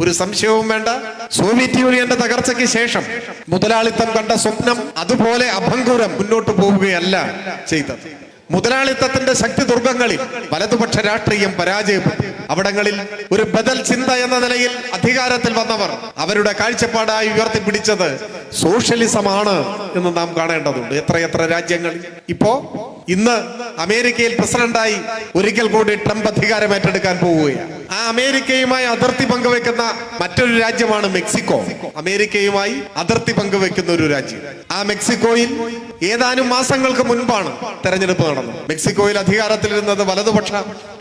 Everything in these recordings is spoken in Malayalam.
ഒരു സംശയവും വേണ്ട. സോവിയറ്റ് യൂണിയന്റെ തകർച്ചയ്ക്ക് ശേഷം മുതലാളിത്തം കണ്ട സ്വപ്നം അതുപോലെ അഭംഗുരം മുന്നോട്ട് പോവുകയല്ല ചെയ്തത്. മുതലാളിത്തത്തിന്റെ ശക്തി ദുർഗങ്ങളിൽ വലതുപക്ഷ രാഷ്ട്രീയം പരാജയപ്പെട്ടു. അവിടങ്ങളിൽ ഒരു ബദൽ ചിന്ത എന്ന നിലയിൽ അധികാരത്തിൽ വന്നവർ അവരുടെ കാഴ്ചപ്പാടായി ഉയർത്തിപ്പിടിച്ചത് സോഷ്യലിസമാണ് എന്ന് നാം കാണേണ്ടതുണ്ട്. എത്രയെത്ര രാജ്യങ്ങളിൽ? ഇപ്പോ ഇന്ന് അമേരിക്കയിൽ പ്രസിഡന്റായി ഒരിക്കൽ കൂടി ട്രംപ് അധികാരം ഏറ്റെടുക്കാൻ പോവുകയാണ്. ആ അമേരിക്കയുമായി അതിർത്തി പങ്കുവെക്കുന്ന മറ്റൊരു രാജ്യമാണ് മെക്സിക്കോ. അമേരിക്കയുമായി അതിർത്തി പങ്കുവെക്കുന്ന ഒരു രാജ്യം. ആ മെക്സിക്കോയിൽ ഏതാനും മാസങ്ങൾക്ക് മുൻപാണ് തെരഞ്ഞെടുപ്പ് നടന്നത്. മെക്സിക്കോയിൽ അധികാരത്തിലിരുന്നത് വലതുപക്ഷ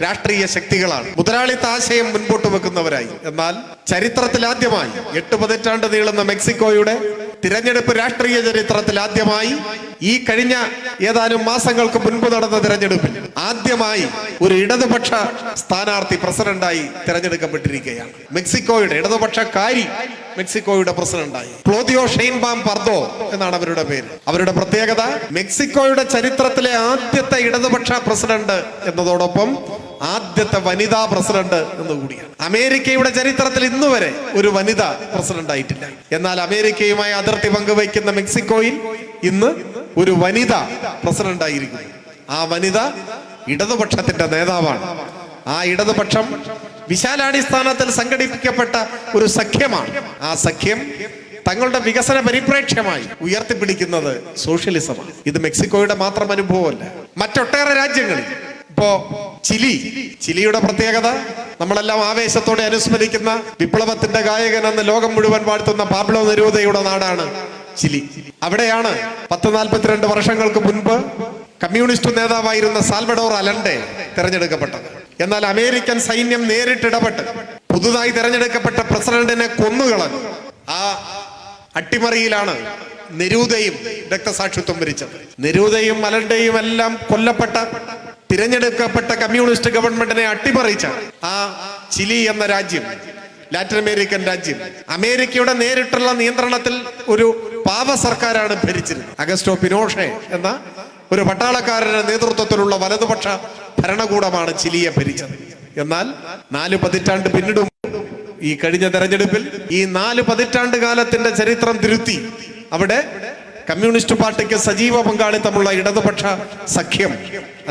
രാഷ്ട്രീയ ശക്തികളാണ്. മുതലാളിത്ത ആശയം മുൻപോട്ട് വെക്കുന്നവരായി. എന്നാൽ ചരിത്രത്തിൽ ആദ്യമായി എട്ട് പതിറ്റാണ്ട് നീളുന്ന മെക്സിക്കോയുടെ തിരഞ്ഞെടുപ്പ് രാഷ്ട്രീയ ചരിത്രത്തിൽ ആദ്യമായി ഈ കഴിഞ്ഞ ഏതാനും മാസങ്ങൾക്ക് മുൻപ് നടന്ന തിരഞ്ഞെടുപ്പിൽ ആദ്യമായി ഒരു ഇടതുപക്ഷ സ്ഥാനാർത്ഥി പ്രസിഡന്റായി തിരഞ്ഞെടുക്കപ്പെട്ടിരിക്കുകയാണ്. മെക്സിക്കോയുടെ ഇടതുപക്ഷക്കാരി മെക്സിക്കോയുടെ പ്രസിഡന്റായി. ക്ലോദിയോ ഷെയിൻബാം പർദോ എന്നാണ് അവരുടെ പേര്. അവരുടെ പ്രത്യേകത മെക്സിക്കോയുടെ ചരിത്രത്തിലെ ആദ്യത്തെ ഇടതുപക്ഷ പ്രസിഡന്റ് എന്നതോടൊപ്പം ആദ്യത്തെ വനിതാ പ്രസിഡന്റ് എന്ന് കൂടിയാണ്. അമേരിക്കയുടെ ചരിത്രത്തിൽ ഇന്ന് വരെ ഒരു വനിതാ പ്രസിഡന്റ് ആയിട്ടില്ല എന്നാൽ അമേരിക്കയുമായി അതിർത്തി പങ്കുവയ്ക്കുന്ന മെക്സിക്കോയിൽ ഇന്ന് ഒരു വനിത പ്രസിഡന്റ് ആയിരിക്കുന്നു ആ വനിത ഇടതുപക്ഷത്തിന്റെ നേതാവാണ്. ആ ഇടതുപക്ഷം വിശാലാടിസ്ഥാനത്തിൽ സംഘടിപ്പിക്കപ്പെട്ട ഒരു സഖ്യമാണ്. ആ സഖ്യം തങ്ങളുടെ വികസന പരിപ്രേക്ഷ്യമായി ഉയർത്തിപ്പിടിക്കുന്നത് സോഷ്യലിസമാണ്. ഇത് മെക്സിക്കോയുടെ മാത്രം അനുഭവമല്ല മറ്റൊട്ടേറെ രാജ്യങ്ങളിൽ. ഇപ്പോ ചിലി ചിലിയുടെ പ്രത്യേകത നമ്മളെല്ലാം ആവേശത്തോടെ അനുസ്മരിക്കുന്ന വിപ്ലവത്തിന്റെ ഗായകൻ എന്ന് ലോകം മുഴുവൻ വാഴ്ത്തുന്ന പാബ്ലോ നിരൂതയുടെ നാടാണ് ചിലി. അവിടെയാണ് പത്ത് നാൽപ്പത്തിരണ്ട് വർഷങ്ങൾക്ക് മുൻപ് കമ്മ്യൂണിസ്റ്റ് നേതാവായിരുന്ന സാൽവഡോർ അലണ്ടെ തെരഞ്ഞെടുക്കപ്പെട്ടത്. എന്നാൽ അമേരിക്കൻ സൈന്യം നേരിട്ടിടപെട്ട് പുതുതായി തെരഞ്ഞെടുക്കപ്പെട്ട പ്രസിഡന്റിനെ കൊന്നുകളഞ്ഞു ആ അട്ടിമറിയിലാണ് നെരൂദയും രക്തസാക്ഷിത്വം വരിച്ചത്. നെരൂദയും അലണ്ടയും എല്ലാം കൊല്ലപ്പെട്ട തിരഞ്ഞെടുക്കപ്പെട്ട കമ്മ്യൂണിസ്റ്റ് ഗവൺമെന്റിനെ അട്ടിമറിച്ച ആ ചിലി എന്ന രാജ്യം ലാറ്റിൻ അമേരിക്കൻ രാജ്യം അമേരിക്കയുടെ നേരിട്ടുള്ള നിയന്ത്രണത്തിൽ ഒരു പാവ സർക്കാരാണ് ഭരിച്ചിരുന്നത്. അഗസ്റ്റോ പിനോഷെ എന്ന ഒരു പട്ടാളക്കാരന്റെ നേതൃത്വത്തിലുള്ള വലതുപക്ഷ ഭരണകൂടമാണ് ചിലിയെ ഭരിച്ചത്. എന്നാൽ നാല് പതിറ്റാണ്ട് പിന്നിടും ഈ കഴിഞ്ഞ തെരഞ്ഞെടുപ്പിൽ ഈ നാല് പതിറ്റാണ്ട് കാലത്തിന്റെ ചരിത്രം തിരുത്തി അവിടെ കമ്മ്യൂണിസ്റ്റ് പാർട്ടിക്ക് സജീവ പങ്കാളിത്തമുള്ള ഇടതുപക്ഷ സഖ്യം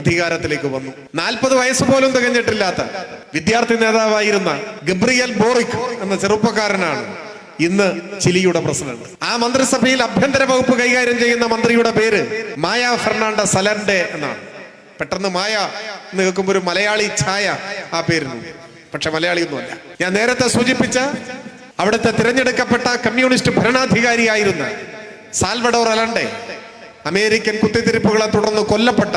അധികാരത്തിലേക്ക് വന്നു. നാൽപ്പത് വയസ്സ് പോലും തികഞ്ഞിട്ടില്ലാത്ത വിദ്യാർത്ഥി നേതാവായിരുന്ന ഗബ്രിയൽ ബോറിക് എന്ന ചെറുപ്പക്കാരനാണ് ഇന്ന് ചിലിയുടെ പ്രസിഡന്റ് ആ മന്ത്രിസഭയിൽ ആഭ്യന്തര വകുപ്പ് കൈകാര്യം ചെയ്യുന്ന മന്ത്രിയുടെ പേര് മായ ഫെർണാണ്ട സലൻഡെ എന്നാണ്. പെട്ടെന്ന് മായ എന്ന് കേൾക്കുമ്പോൾ ഒരു മലയാളി ഛായ ആ പേരിനുണ്ട് പക്ഷെ മലയാളി മലയാളിയൊന്നുമല്ല. ഞാൻ നേരത്തെ സൂചിപ്പിച്ച അവിടുത്തെ തിരഞ്ഞെടുക്കപ്പെട്ട കമ്മ്യൂണിസ്റ്റ് ഭരണാധികാരിയായിരുന്ന സാൽവഡോർ അലണ്ടെ അമേരിക്കൻ കുത്തിത്തിരിപ്പുകളെ തുടർന്ന് കൊല്ലപ്പെട്ട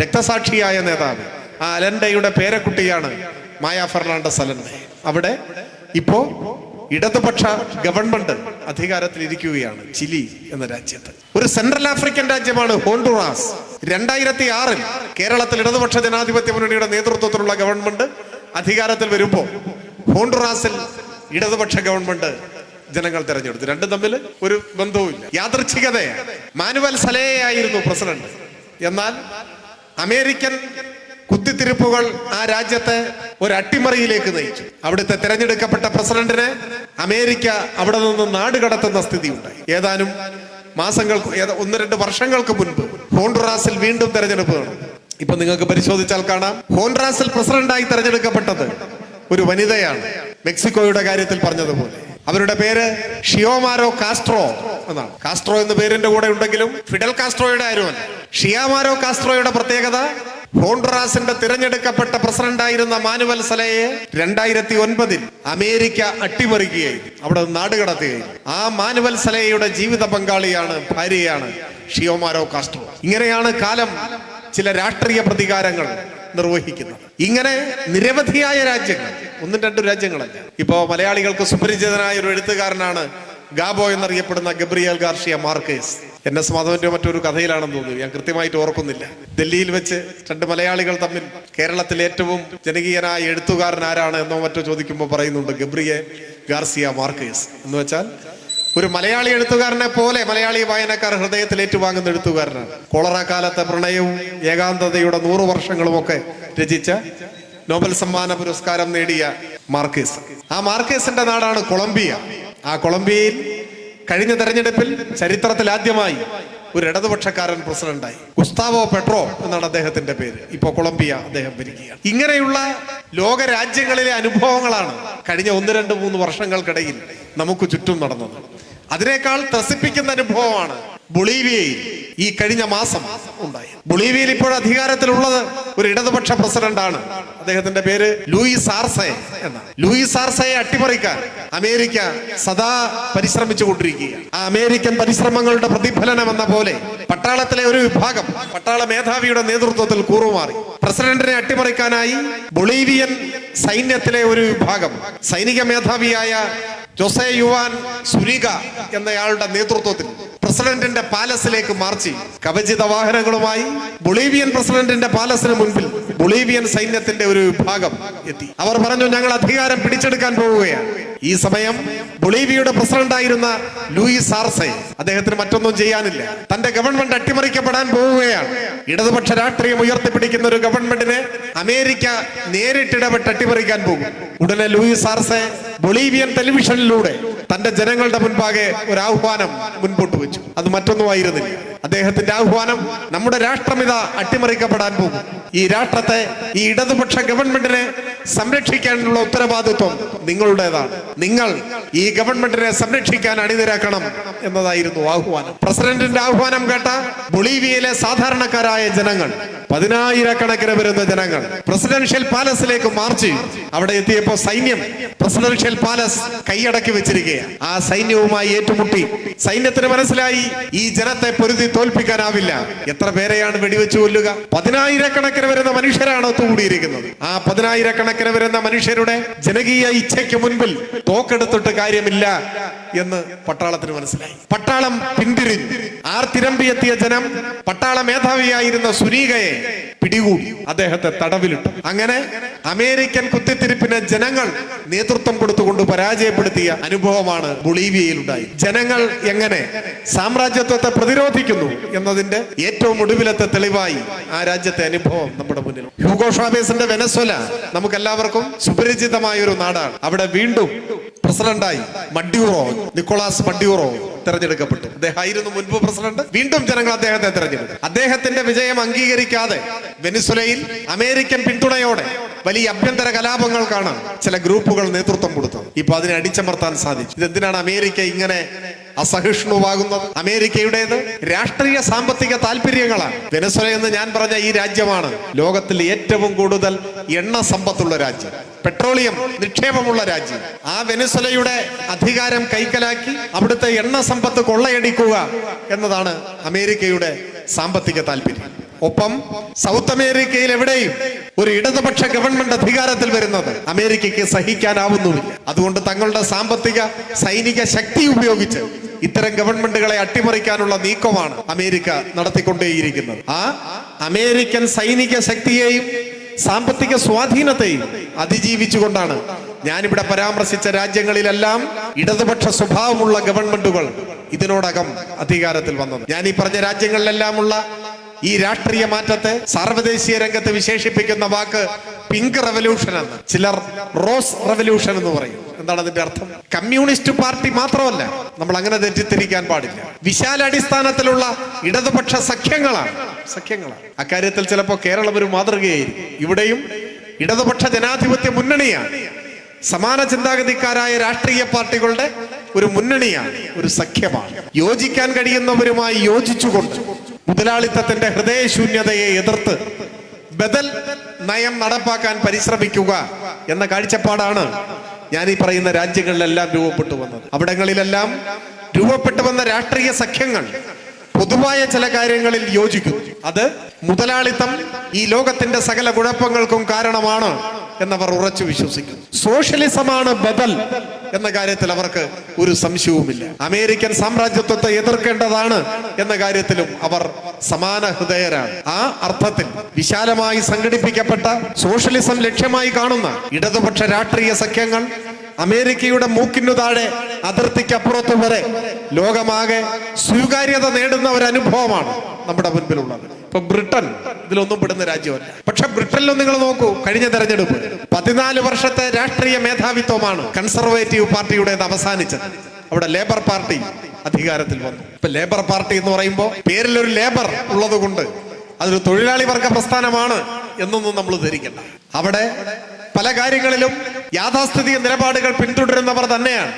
രക്തസാക്ഷിയായ നേതാവ്. ആ അലണ്ടയുടെ പേരക്കുട്ടിയാണ് മായ ഫെർണാണ്ടസ് അലണ്ടെ അവിടെ ഇപ്പോ ഇടതുപക്ഷ ഗവൺമെന്റ് അധികാരത്തിൽ ഇരിക്കുകയാണ് ചിലി എന്ന രാജ്യത്ത്. ഒരു സെൻട്രൽ ആഫ്രിക്കൻ രാജ്യമാണ് ഹോണ്ടുറാസ്. രണ്ടായിരത്തി ആറിൽ കേരളത്തിൽ ഇടതുപക്ഷ ജനാധിപത്യ മുന്നണിയുടെ നേതൃത്വത്തിലുള്ള ഗവൺമെന്റ് അധികാരത്തിൽ വരുമ്പോൾ ഹോണ്ടുറാസിൽ ഇടതുപക്ഷ ഗവൺമെന്റ് ജനങ്ങൾ തെരഞ്ഞെടുത്തു. രണ്ടും തമ്മിൽ ഒരു ബന്ധവുമില്ല. യാദൃച്ഛികതയാണ്. മാനുവൽ സലേയായിരുന്നു പ്രസിഡന്റ്. എന്നാൽ അമേരിക്കൻ കുത്തിത്തിരിപ്പുകൾ ആ രാജ്യത്തെ ഒരു അട്ടിമറിയിലേക്ക് നയിച്ചു. അവിടുത്തെ തെരഞ്ഞെടുക്കപ്പെട്ട പ്രസിഡന്റിനെ അമേരിക്ക അവിടെ നിന്ന് നാട് കടത്തുന്ന സ്ഥിതി ഉണ്ടായി ഏതാനും മാസങ്ങൾക്ക് ഒന്ന് രണ്ട് വർഷങ്ങൾക്ക് മുൻപ് ഹോണ്ടുറാസിൽ വീണ്ടും തെരഞ്ഞെടുപ്പ് ഇപ്പൊ നിങ്ങൾക്ക് പരിശോധിച്ചാൽ കാണാം. ഹോണ്ടുറാസിൽ പ്രസിഡന്റായി തെരഞ്ഞെടുക്കപ്പെട്ടത് ഒരു വനിതയാണ്. മെക്സിക്കോയുടെ കാര്യത്തിൽ പറഞ്ഞതുപോലെ. അവരുടെ പേര് ഷിയോമാരോ കാസ്ട്രോ എന്നാണ്. കാസ്ട്രോ എന്ന പേരിന്റെ കൂടെ ഉണ്ടെങ്കിലും ഫിഡൽ കാസ്ട്രോയുടെ ആരുമല്ല. ഷിയാമാരോ കാസ്ട്രോയുടെ പ്രത്യേകത ഹോണ്ടുറാസിന്റെ തിരഞ്ഞെടുക്കപ്പെട്ട പ്രസിഡന്റായിരുന്ന മാനുവൽ സലയെ രണ്ടായിരത്തി ഒൻപതിൽ അമേരിക്ക അട്ടിമറിക്കുകയും അവിടെ നാട് നാടുകടത്തുകയും ആ മാനുവൽ സലയുടെ ജീവിത പങ്കാളിയാണ് ഭാര്യയാണ് ഷിയോമാരോ കാസ്ട്രോ. ഇങ്ങനെയാണ് കാലം ചില രാഷ്ട്രീയ പ്രതികാരങ്ങൾ നിർവഹിക്കുന്നത്. ഇങ്ങനെ നിരവധിയായ രാജ്യങ്ങൾ ഒന്നും രണ്ടും രാജ്യങ്ങളല്ല. ഇപ്പോ മലയാളികൾക്ക് സുപരിചിതനായ ഒരു എഴുത്തുകാരനാണ് ഗാബോ എന്നറിയപ്പെടുന്ന Gabriel Garcia Marquez. N S മാധവന്റെ മറ്റൊരു കഥയിലാണെന്ന് തോന്നുന്നു. ഞാൻ കൃത്യമായിട്ട് ഓർക്കുന്നില്ല. ഡൽഹിയിൽ വെച്ച് രണ്ട് മലയാളികൾ തമ്മിൽ കേരളത്തിൽ ഏറ്റവും ജനകീയനായ എഴുത്തുകാരൻ ആരാണ് എന്നോ മറ്റോ ചോദിക്കുമ്പോൾ പറയുന്നുണ്ട് ഗബ്രിയെ ഗാർസിയ മാർക്കേസ്. എന്ന് വെച്ചാൽ ഒരു മലയാളി എഴുത്തുകാരനെ പോലെ മലയാളി വായനക്കാർ ഹൃദയത്തിൽ ഏറ്റുവാങ്ങുന്ന എഴുത്തുകാരനാണ്. കോളറ കാലത്തെ പ്രണയവും ഏകാന്തതയുടെ നൂറു വർഷങ്ങളുമൊക്കെ രചിച്ച നോബൽ സമ്മാന പുരസ്കാരം നേടിയ മാർക്കേസ്. ആ മാർക്കേസിന്റെ നാടാണ് കൊളംബിയ. ആ കൊളംബിയയിൽ കഴിഞ്ഞ തെരഞ്ഞെടുപ്പിൽ ചരിത്രത്തിൽ ആദ്യമായി ഒരു ഇടതുപക്ഷക്കാരൻ പ്രസിഡന്റായി. ഗുസ്താവോ പെട്രോ എന്നാണ് അദ്ദേഹത്തിന്റെ പേര്. ഇപ്പോ കൊളംബിയ അദ്ദേഹം ഭരിക്കുകയാണ്. ഇങ്ങനെയുള്ള ലോക രാജ്യങ്ങളിലെ അനുഭവങ്ങളാണ് കഴിഞ്ഞ ഒന്ന് രണ്ട് മൂന്ന് വർഷങ്ങൾക്കിടയിൽ നമുക്ക് ചുറ്റും നടന്നത്. അതിനേക്കാൾ ത്രസിപ്പിക്കുന്ന അനുഭവമാണ് ബൊളീവിയയിൽ ഈ കഴിഞ്ഞ മാസം ഉണ്ടായി ബൊളീവിയയിൽ ഇപ്പോൾ അധികാരത്തിലുള്ളത് ഒരു ഇടതുപക്ഷ പ്രസിഡന്റാണ്. അദ്ദേഹത്തിന്റെ പേര് ലൂയിസ് ആർസെ എന്നാണ്. ലൂയിസ് ആർസയെ അട്ടിമറിക്കാൻ അമേരിക്ക സദാ പരിശ്രമിച്ചു കൊണ്ടിരിക്കുകയാണ് ആ അമേരിക്കൻ പരിശ്രമങ്ങളുടെ പ്രതിഫലനം എന്ന പോലെ പട്ടാളത്തിലെ ഒരു വിഭാഗം പട്ടാള മേധാവിയുടെ നേതൃത്വത്തിൽ കൂറുമാറി. പ്രസിഡന്റിനെ അട്ടിമറിക്കാനായി ബൊളീവിയൻ സൈന്യത്തിലെ ഒരു വിഭാഗം സൈനിക മേധാവിയായ ജോസെ യുവാൻ സുരിക എന്നയാളുടെ നേതൃത്വത്തിൽ പ്രസിഡന്റിന്റെ പാലസിലേക്ക് മാർച്ച്. കവചിത വാഹനങ്ങളുമായി ബൊളീവിയൻ പ്രസിഡന്റിന്റെ പാലസിന് മുൻപിൽ ബൊളീവിയൻ സൈന്യത്തിന്റെ ഒരു വിഭാഗം എത്തി. അവർ പറഞ്ഞു ഞങ്ങൾ അധികാരം പിടിച്ചെടുക്കാൻ പോവുകയാണ്. ഈ സമയം ബൊളീവിയയുടെ പ്രസിഡന്റായിരുന്ന ലൂയിസ് ആർസെ അദ്ദേഹത്തിന് മറ്റൊന്നും ചെയ്യാനില്ല. തന്റെ ഗവൺമെന്റ് അട്ടിമറിക്കപ്പെടാൻ പോവുകയാണ്. ഇടതുപക്ഷ രാഷ്ട്രീയം ഉയർത്തിപ്പിടിക്കുന്ന ഒരു ഗവൺമെന്റിനെ അമേരിക്ക നേരിട്ടിടപെട്ട് അട്ടിമറിക്കാൻ പോകും. ഉടനെ ലൂയിസ് ആർസെ ബൊളീവിയൻ ടെലിവിഷനിലൂടെ തന്റെ ജനങ്ങളുടെ മുൻപാകെ ഒരു ആഹ്വാനം മുൻപോട്ട് വെച്ചു. അത് മറ്റൊന്നുമായിരുന്നില്ല. അദ്ദേഹത്തിന്റെ ആഹ്വാനം നമ്മുടെ രാഷ്ട്രമിത അട്ടിമറിക്കപ്പെടാൻ പോകും. ഈ രാഷ്ട്രത്തെ ഈ ഇടതുപക്ഷ ഗവൺമെന്റിനെ സംരക്ഷിക്കാനുള്ള ഉത്തരവാദിത്വം നിങ്ങളുടേതാണ്. നിങ്ങൾ ഈ ഗവൺമെന്റിനെ സംരക്ഷിക്കാൻ അണിനിരക്കണം എന്നതായിരുന്നു ആഹ്വാനം. പ്രസിഡന്റിന്റെ ആഹ്വാനം കേട്ട ബൊളീവിയയിലെ സാധാരണക്കാരായ ജനങ്ങൾ പതിനായിരക്കണക്കിന് വരുന്ന ജനങ്ങൾ പ്രസിഡൻഷ്യൽ പാലസിലേക്ക് മാർച്ച് അവിടെ എത്തിയപ്പോ സൈന്യം പ്രസിഡൻഷ്യൽ പാലസ് കൈയടക്കി വെച്ചിരിക്കുകയാണ്. ആ സൈന്യവുമായി ഏറ്റുമുട്ടി. സൈന്യത്തിന് മനസ്സിലായി ഈ ജനത്തെ പൊരുതി തോൽപ്പിക്കാനാവില്ല. എത്ര പേരെയാണ് വെടിവെച്ച് കൊല്ലുക? പതിനായിരക്കണക്കിന് വരുന്ന മനുഷ്യരാണ് ഒത്തുകൂടിയിരിക്കുന്നത്. ആ പതിനായിരക്കണക്കിന് വരുന്ന മനുഷ്യരുടെ ജനകീയ ഇച്ഛയ്ക്ക് മുൻപിൽ തോക്കെടുത്തിട്ട് കാര്യമില്ല എന്ന് പട്ടാളത്തിന് മനസ്സിലായി. പട്ടാളം പിന്തിരിഞ്ഞു. ആർ തിരമ്പിയെത്തിയ ജനം പട്ടാള മേധാവിയായിരുന്ന സുനീകയെ പിടികൂടി അദ്ദേഹത്തെ തടവിലിട്ടു. അങ്ങനെ അമേരിക്കൻ കുത്തിത്തിരിപ്പിന് ജനങ്ങൾ നേതൃത്വം കൊടുത്തുകൊണ്ട് പരാജയപ്പെടുത്തിയ അനുഭവമാണ് ബൊളീവിയയിൽ ഉണ്ടായി ജനങ്ങൾ എങ്ങനെ സാമ്രാജ്യത്വത്തെ പ്രതിരോധിക്കുന്നു എന്നതിന്റെ ഏറ്റവും ഒടുവിലത്തെ തെളിവായി ആ രാജ്യത്തെ അനുഭവം നമ്മുടെ മുന്നിൽ. ഹ്യൂഗോ ഷാബേസിന്റെ വെനസ്വല നമുക്ക് എല്ലാവർക്കും സുപരിചിതമായ ഒരു നാടാണ്. അവിടെ വീണ്ടും പ്രസിഡന്റായി മഡ്യൂറോ നിക്കോളാസ് മഡ്യൂറോ തെരഞ്ഞെടുക്കപ്പെട്ടു. അദ്ദേഹം ആയിരുന്നു മുൻപ് പ്രസിഡന്റ് വീണ്ടും ജനങ്ങൾ അദ്ദേഹത്തെ തെരഞ്ഞെടുത്തു. അദ്ദേഹത്തിന്റെ വിജയം അംഗീകരിക്കാതെ വെനിസുലയിൽ അമേരിക്കൻ പിന്തുണയോടെ വലിയ അഭ്യന്തര കലാപങ്ങൾ കാണാൻ ചില ഗ്രൂപ്പുകൾ നേതൃത്വം കൊടുത്തു. ഇപ്പൊ അതിനെ അടിച്ചമർത്താൻ സാധിച്ചു. ഇതെന്തിനാണ് അമേരിക്ക ഇങ്ങനെ അസഹിഷ്ണുവാകുന്നത് അമേരിക്കയുടേത് രാഷ്ട്രീയ സാമ്പത്തിക താല്പര്യങ്ങളാണ് വെനസ്വല എന്ന് ഞാൻ പറഞ്ഞ ഈ രാജ്യമാണ് ലോകത്തിൽ ഏറ്റവും കൂടുതൽ എണ്ണ സമ്പത്തുള്ള രാജ്യം. പെട്രോളിയം നിക്ഷേപമുള്ള രാജ്യം. ആ വെനസ്വലയുടെ അധികാരം കൈക്കലാക്കി അവിടുത്തെ എണ്ണ സമ്പത്ത് കൊള്ളയടിക്കുക എന്നതാണ് അമേരിക്കയുടെ സാമ്പത്തിക താല്പര്യം ഒപ്പം സൗത്ത് അമേരിക്കയിൽ എവിടെയും ഒരു ഇടതുപക്ഷ ഗവൺമെന്റ് അധികാരത്തിൽ വരുന്നത് അമേരിക്കയ്ക്ക് സഹിക്കാനാവുന്നുമില്ല. അതുകൊണ്ട് തങ്ങളുടെ സാമ്പത്തിക സൈനിക ശക്തി ഉപയോഗിച്ച് ഇത്തരം ഗവൺമെന്റുകളെ അട്ടിമറിക്കാനുള്ള നീക്കമാണ് അമേരിക്ക നടത്തിക്കൊണ്ടേയിരിക്കുന്നത്. ആ അമേരിക്കൻ സൈനിക ശക്തിയെയും സാമ്പത്തിക സ്വാധീനത്തെയും അതിജീവിച്ചുകൊണ്ടാണ് ഞാനിവിടെ പരാമർശിച്ച രാജ്യങ്ങളിലെല്ലാം ഇടതുപക്ഷ സ്വഭാവമുള്ള ഗവൺമെന്റുകൾ ഇതിനോടകം അധികാരത്തിൽ വന്നത്. ഞാൻ ഈ പറഞ്ഞ രാജ്യങ്ങളിലെല്ലാമുള്ള ഈ രാഷ്ട്രീയ മാറ്റത്തെ സാർവദേശീയ രംഗത്ത് വിശേഷിപ്പിക്കുന്ന വാക്ക് പിങ്ക് റെവല്യൂഷൻ എന്ന്. ചിലർ റോസ് റെവല്യൂഷൻ എന്ന് പറയും. എന്താണ് അതിന്റെ അർത്ഥം? കമ്മ്യൂണിസ്റ്റ് പാർട്ടി മാത്രമല്ല നമ്മൾ അങ്ങനെ തെറ്റിദ്ധരിക്കാൻ പാടില്ല. വിശാലടിസ്ഥാനത്തിലുള്ള ഇടതുപക്ഷ സഖ്യങ്ങളാണ്. സഖ്യങ്ങളാണ്. അക്കാര്യത്തിൽ ചിലപ്പോൾ കേരളം ഒരു മാതൃകയായിരിക്കും. ഇവിടെയും ഇടതുപക്ഷ ജനാധിപത്യ മുന്നണിയാണ്. സമാന ചിന്താഗതിക്കാരായ രാഷ്ട്രീയ പാർട്ടികളുടെ ഒരു മുന്നണിയാണ് ഒരു സഖ്യമാണ്. യോജിക്കാൻ കഴിയുന്നവരുമായി യോജിച്ചുകൊണ്ട് മുതലാളിത്തത്തിന്റെ ഹൃദയശൂന്യതയെ എതിർത്ത് ബദൽ നയം നടപ്പാക്കാൻ പരിശ്രമിക്കുക എന്ന കാഴ്ചപ്പാടാണ് ഞാൻ ഈ പറയുന്ന രാജ്യങ്ങളിലെല്ലാം രൂപപ്പെട്ടു വന്നത്. അവിടങ്ങളിലെല്ലാം രൂപപ്പെട്ടു വന്ന രാഷ്ട്രീയ സഖ്യങ്ങൾ പൊതുവായ ചില കാര്യങ്ങളിൽ യോജിക്കുന്നു. അത് മുതലാളിത്തം ഈ ലോകത്തിന്റെ സകല കുഴപ്പങ്ങൾക്കും കാരണമാണ്. എന്നവർ ഉറച്ചു വിശ്വസിക്കുന്നു സോഷ്യലിസമാണ് ബദൽ എന്ന കാര്യത്തിൽ അവർക്ക് ഒരു സംശയവുമില്ല. അമേരിക്കൻ സാമ്രാജ്യത്വത്തെ എതിർക്കേണ്ടതാണ് എന്ന കാര്യത്തിലും അവർ സമാന ഹൃദയരാണ്. ആ അർത്ഥത്തിൽ വിശാലമായി സംഘടിപ്പിക്കപ്പെട്ട സോഷ്യലിസം ലക്ഷ്യമായി കാണുന്ന ഇടതുപക്ഷ രാഷ്ട്രീയ സഖ്യങ്ങൾ അമേരിക്കയുടെ മൂക്കിനു താഴെ അതിർത്തിക്കപ്പുറത്തു വരെ ലോകമാകെ സ്വീകാര്യത നേടുന്ന ഒരു അനുഭവമാണ് നമ്മുടെ മുൻപിലുള്ളത്. ഇപ്പൊ ബ്രിട്ടൻ ഇതിലൊന്നും പെടുന്ന രാജ്യമല്ല. പക്ഷെ ബ്രിട്ടനിലും നിങ്ങൾ നോക്കൂ കഴിഞ്ഞ തെരഞ്ഞെടുപ്പ് പതിനാല് വർഷത്തെ രാഷ്ട്രീയ മേധാവിത്വമാണ് കൺസർവേറ്റീവ് പാർട്ടിയുടേത് അവസാനിച്ചത്. അവിടെ ലേബർ പാർട്ടി അധികാരത്തിൽ വന്നു. ഇപ്പൊ ലേബർ പാർട്ടി എന്ന് പറയുമ്പോൾ പേരിൽ ഒരു ലേബർ ഉള്ളത് കൊണ്ട് അതൊരു തൊഴിലാളി വർഗ പ്രസ്ഥാനമാണ് എന്നൊന്നും നമ്മൾ ധരിക്കണ്ട. അവിടെ പല കാര്യങ്ങളിലും യാഥാസ്ഥിതിക നിലപാടുകൾ പിന്തുടരുന്നവർ തന്നെയാണ്.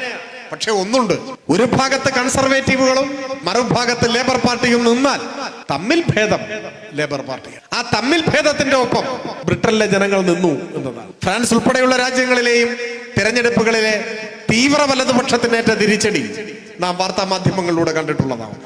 പക്ഷെ ഒന്നുണ്ട്. ഒരു ഭാഗത്ത് കൺസർവേറ്റീവുകളും മറുഭാഗത്ത് ലേബർ പാർട്ടിയും നിന്നാൽ തമ്മിൽ ഭേദം ലേബർ പാർട്ടി ആ തമ്മിൽ ഭേദത്തിന്റെ ഒപ്പം ബ്രിട്ടനിലെ ജനങ്ങൾ നിന്നു എന്നതാണ്. ഫ്രാൻസ് ഉൾപ്പെടെയുള്ള രാജ്യങ്ങളിലെയും തിരഞ്ഞെടുപ്പുകളിലെ തീവ്ര വലതുപക്ഷത്തിനേറ്റ തിരിച്ചടി നാം വാർത്താ മാധ്യമങ്ങളിലൂടെ കണ്ടിട്ടുള്ളതാണ്.